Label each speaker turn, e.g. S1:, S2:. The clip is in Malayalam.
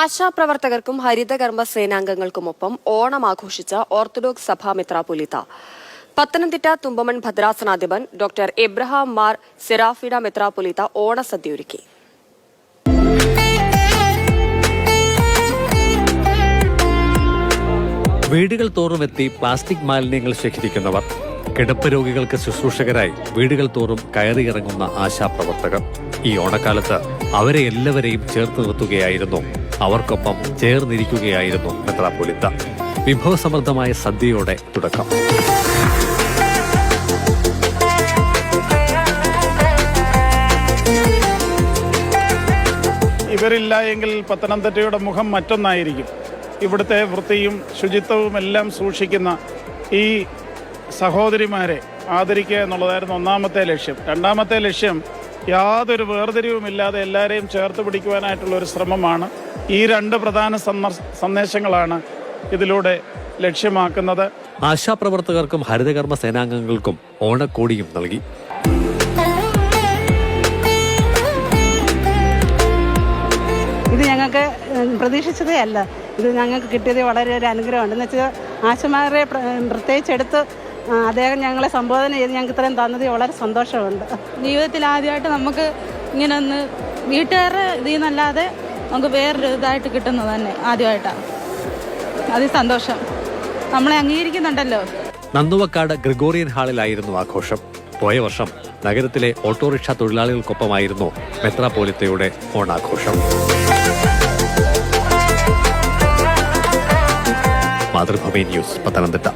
S1: ആശാപ്രവർത്തകർക്കും ഹരിതകർമ്മ സേനാംഗങ്ങൾക്കുമൊപ്പം ഓണം ആഘോഷിച്ച ഓർത്തഡോക്സ് സഭാ മെത്രാപൊലിത്ത പത്തനംതിട്ട തുമ്പമൺ ഭദ്രാസനാധിപൻ ഡോക്ടർ എബ്രഹാം മാർ സെറാഫിഡ മെത്രാപൊലിത്ത ഓണസദ്യ ഒരുക്കി
S2: വീടുകൾ തോറുമെത്തി പ്ലാസ്റ്റിക് മാലിന്യങ്ങൾ ശേഖരിക്കുന്നവർ. കിടപ്പ് രോഗികൾക്ക് ശുശ്രൂഷകരായി വീടുകൾ തോറും കയറിയിറങ്ങുന്ന ആശാപ്രവർത്തകർ. ഈ ഓണക്കാലത്ത് അവരെ എല്ലാവരെയും ചേർത്ത് നിർത്തുകയായിരുന്നു അവർക്കൊപ്പം ചേർന്നിരിക്കുകയായിരുന്നു മെത്രാപ്പൊലിത്ത. വിഭവസമൃദ്ധമായ സദ്യയോടെ തുടക്കം.
S3: ഇവരില്ല എങ്കിൽ പത്തനംതിട്ടയുടെ മുഖം മറ്റൊന്നായിരിക്കും. ഇവിടുത്തെ വൃത്തിയും ശുചിത്വവും എല്ലാം സൂക്ഷിക്കുന്ന ഈ സഹോദരിമാരെ ആദരിക്കുക എന്നുള്ളതായിരുന്നു ഒന്നാമത്തെ ലക്ഷ്യം. രണ്ടാമത്തെ ലക്ഷ്യം യാതൊരു വേർതിരിവുമില്ലാതെ എല്ലാവരെയും ചേർത്ത് പിടിക്കുവാനായിട്ടുള്ള ഒരു ശ്രമമാണ്. ഈ രണ്ട് പ്രധാന സന്ദേശങ്ങളാണ് ഇതിലൂടെ ലക്ഷ്യമാക്കുന്നത്.
S2: ആശാപ്രവർത്തകർക്കും ഹരിതകർമ്മ സേനാംഗങ്ങൾക്കും ഓണക്കോടിയും നൽകി.
S4: ഇത് ഞങ്ങൾക്ക് പ്രതീക്ഷിച്ചതേ അല്ല. ഇത് ഞങ്ങൾക്ക് കിട്ടിയത് വളരെ ഒരു അനുഗ്രഹമാണ്. എന്ന് വെച്ചാൽ ആശമാരെ പ്ര- പ്രത്യേകിച്ച് എടുത്ത് അദ്ദേഹം ഞങ്ങളെ സംബോധന ചെയ്ത് ഞങ്ങൾക്ക് ഇത്രയും തന്നത് വളരെ സന്തോഷമുണ്ട്.
S5: ജീവിതത്തിൽ ആദ്യമായിട്ട് നമുക്ക് ഇങ്ങനെ ഒന്ന് വീട്ടുകാരുടെ ഇതിൽ നിന്നല്ലാതെ നമുക്ക് വേറൊരു ഇതായിട്ട് കിട്ടുന്നത് തന്നെ ആദ്യമായിട്ടാണ് അത് സന്തോഷം. നമ്മളെ അംഗീകരിക്കുന്നുണ്ടല്ലോ.
S2: നന്ദുവക്കാട് ഗ്രിഗോറിയൻ ഹാളിലായിരുന്നു ആഘോഷം. പോയ വർഷം നഗരത്തിലെ ഓട്ടോറിക്ഷ തൊഴിലാളികൾക്കൊപ്പമായിരുന്നു മെത്രാപോലിത്തയുടെ ഓണാഘോഷം. മാതൃഭൂമി ന്യൂസ് പത്തനംതിട്ട.